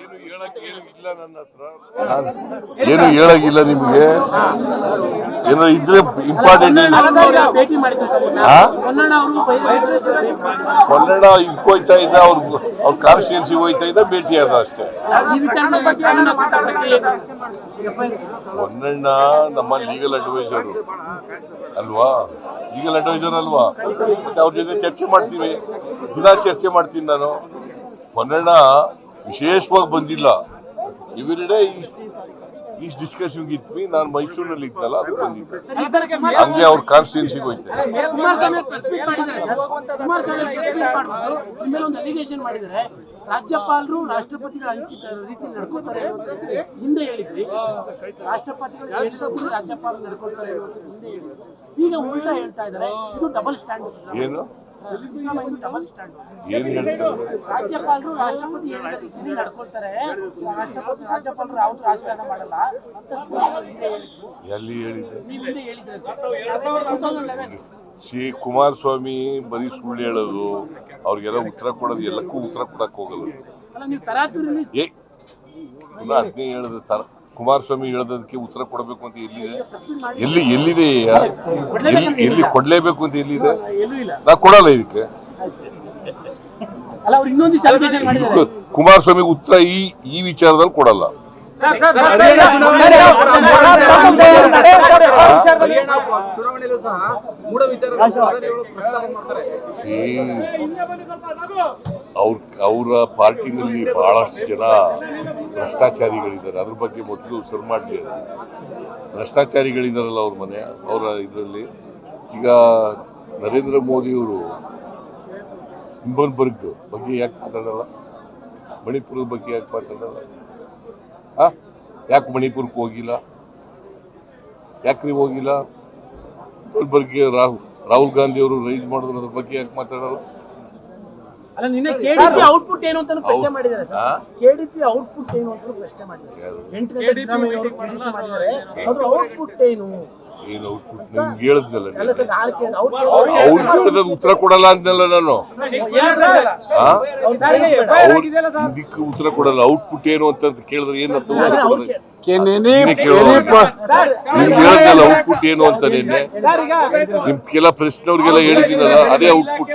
ಏನು ಹೇಳಕ್ ಏನು ಇಲ್ಲ ನನ್ನ ಹತ್ರ. ಏನು ಹೇಳಕ್ಕಿಲ್ಲ ನಿಮಗೆ? ಏನೋ ಇದ್ರೆ ಇಂಪಾರ್ಟೆಂಟ್? ಕನ್ನಡ ಇಟ್ಕೋಯ್ತಾ ಇದ್ದ, ಅವ್ರ ಅವ್ರ ಕಾನ್ಸ್ಟಿಟ್ಯೂನ್ಸಿ ಹೋಯ್ತಾ ಇದ್ದ, ಭೇಟಿ ಆದ ಅಷ್ಟೇ. ಹೊನ್ನಣ್ಣ ನಮ್ಮ ಲೀಗಲ್ ಅಡ್ವೈಸರ್ ಅಲ್ವಾ? ಲೀಗಲ್ ಅಡ್ವೈಸರ್ ಅಲ್ವಾ? ಮತ್ತೆ ಅವ್ರ ಜೊತೆ ಚರ್ಚೆ ಮಾಡ್ತೀವಿ. ದಿನ ಚರ್ಚೆ ಮಾಡ್ತೀನಿ ನಾನು. ಹೊನ್ನಣ್ಣ ವಿಶೇಷವಾಗಿ ಬಂದಿಲ್ಲ. Everyday east is discussing with me ನಾನು ಮೈಸೂರಿನಲ್ಲಿ ಇದ್ನಲ್ಲ ಅದು ಬಂದಿದ್ದೆ. ಹಂಗೆ ಅವ್ರ ಕಾನ್ಸ್ಟಿಟ್ಯೂನ್ಸಿಗೆ ಹೋಯ್ತೆ. ರಾಜ್ಯಪಾಲರು ರಾಷ್ಟ್ರಪತಿಗಳ ರೀತಿ ನಡ್ಕೋತಾರೆ ಹಿಂದೆ ಹೇಳಿದ್ರಿ ರಾಷ್ಟ್ರಪತಿಗಳು ರಾಜ್ಯಪಾಲರು ಹೇಳಿದ್ರು. ಈಗ ಉಲ್ಟಾ ಹೇಳ್ತಾ ಇದ್ದಾರೆ. ಇದು ಡಬಲ್ ಸ್ಟ್ಯಾಂಡರ್ಡ್ ಏನು? ಏನು ಹೇಳ್ತಾರೆ? ರಾಜ್ಯಪಾಲರು ರಾಷ್ಟ್ರಪತಿ ರೀತಿಯಲ್ಲಿ ನಡ್ಕೊಳ್ತಾರೆ? ರಾಷ್ಟ್ರಪತಿ ರಾಜ್ಯಪಾಲರು ಯಾವ್ದು ರಾಜಕಾರಣ ಮಾಡಲ್ಲ. ಅಂತ ಹೇಳಿದ್ರು. ಎಲ್ಲಿ ಹೇಳಿದ್ದೆ? ನೀವು ಹಿಂದೆ ಹೇಳಿದ್ರೆ. ಸಿ ಕುಮಾರಸ್ವಾಮಿ ಬರೀ ಸುಳ್ಳು ಹೇಳೋದು ಅವ್ರಿಗೆಲ್ಲ ಉತ್ತರ ಕೊಡೋದು ಎಲ್ಲಕ್ಕೂ ಉತ್ತರ ಕೊಡಕ್ ಹೋಗಲ್ಲ. ಅಲ್ಲ ನೀವು ತರಾತುರಿ ಏ ಪುನಃ ಅದನ್ನೇ ಹೇಳಿದ ತರ. ಕುಮಾರಸ್ವಾಮಿ ಹೇಳೋದಕ್ಕೆ ಉತ್ತರ ಕೊಡಬೇಕು ಅಂತ ಎಲ್ಲಿದೆ ಎಲ್ಲಿ ಎಲ್ಲಿದೆ ಎಲ್ಲಿ ಎಲ್ಲಿ ಕೊಡ್ಲೇಬೇಕು ಅಂತ ಎಲ್ಲಿದೆ ಎಲ್ಲೂ ಇಲ್ಲ ನಾ ಕೊಡಲ್ಲ ಇದಕ್ಕೆ ಕುಮಾರಸ್ವಾಮಿ ಅವ್ರು ಇನ್ನೊಂದು ಅಲಿಗೇಷನ್ ಮಾಡಿದ್ದಾರೆ ಕುಮಾರಸ್ವಾಮಿಗೆ ಉತ್ತರ ಈ ಈ ವಿಚಾರದಲ್ಲಿ ಕೊಡಲ್ಲ ಚುನಾವಣೆಯಲ್ಲೂ ಸಹ ಮೂಢ ಅವ್ರ ಅವರ ಪಾರ್ಟಿನಲ್ಲಿ ಬಹಳಷ್ಟು ಜನ ಭ್ರಷ್ಟಾಚಾರಿಗಳಿದ್ದಾರೆ. ಅದ್ರ ಬಗ್ಗೆ ಮೊದಲು ಶುರು ಮಾಡಲಿ ಭ್ರಷ್ಟಾಚಾರಿಗಳಿದ್ದಾರಲ್ಲ ಅವ್ರ ಮನೆ, ಅವರ ಇದರಲ್ಲಿ. ಈಗ ನರೇಂದ್ರ ಮೋದಿಯವರು ಹಿಂಬನ್ಬರ್ಗ್ ಬಗ್ಗೆ ಯಾಕೆ ಮಾತಾಡಲ್ಲ? ಮಣಿಪುರದ ಬಗ್ಗೆ ಯಾಕೆ ಮಾತಾಡಲ್ಲ? ಆ? ಯಾಕೆ ಮಣಿಪುರಕ್ಕೆ ಹೋಗಿಲ್ಲ? ಯಾಕೆ ನೀವು ಹೋಗಿಲ್ಲ? ಹಿಂಬನ್ಬರ್ಗ್ಗೆ ರಾಹುಲ್ ರಾಹುಲ್ ಗಾಂಧಿ ಅವರು ರೈಸ್ ಮಾಡಿದ್ರು ಅದ್ರ ಬಗ್ಗೆ ಯಾಕೆ ಮಾತಾಡಲ್ಲ? ಅಲ್ಲ ನಿನ್ನೆ ಕೆಡಿಪಿ ಔಟ್ಪುಟ್ ಏನು ಅಂತ ಪ್ರಶ್ನೆ. ಮಾಡಿದ್ದಾರೆ? ಕೆಡಿಪಿ ಔಟ್ಪುಟ್ ಏನು ಅಂತ ಪ್ರಶ್ನೆ ಮಾಡಿದ್ದಾರೆ. ಎಂಟ್ರಿ ಎಂಟನೇ ಮಾಡಿದ್ದಾರೆ. ಅದ್ರ ಔಟ್ಪುಟ್ ಏನು? ಏನು ಔಟ್ಪುಟ್ ನಿಮ್ಗೆ ಹೇಳಿದ್ನಲ್ಲ ನಾಳೆ ಕೇಳಿದ ಔಟ್ಪುಟ್ ಉತ್ತರ ಕೊಡಲ್ಲ ಅಂದ್ನಲ್ಲ ನಾನು ಆ? ಅವ್ರು ಇದಕ್ಕೆ ಉತ್ತರ ಕೊಡಲ್ಲ ಔಟ್ಪುಟ್ ಏನು ಅಂತ ಕೇಳಿದ್ರೆ ಏನಂತ ಉತ್ತರ ಕೊಡೋದು ಹೇಳಿದ್ನಲ್ಲ ಔಟ್ಪುಟ್ ಏನು ಅಂತ ನಿನ್ನೆ ನಿಮ್ ಕೆಲ ಪ್ರಶ್ನೆ ಅವ್ರಿಗೆಲ್ಲ ಹೇಳಿದ್ದೀನಲ್ಲ ಅದೇ ಔಟ್ಪುಟ್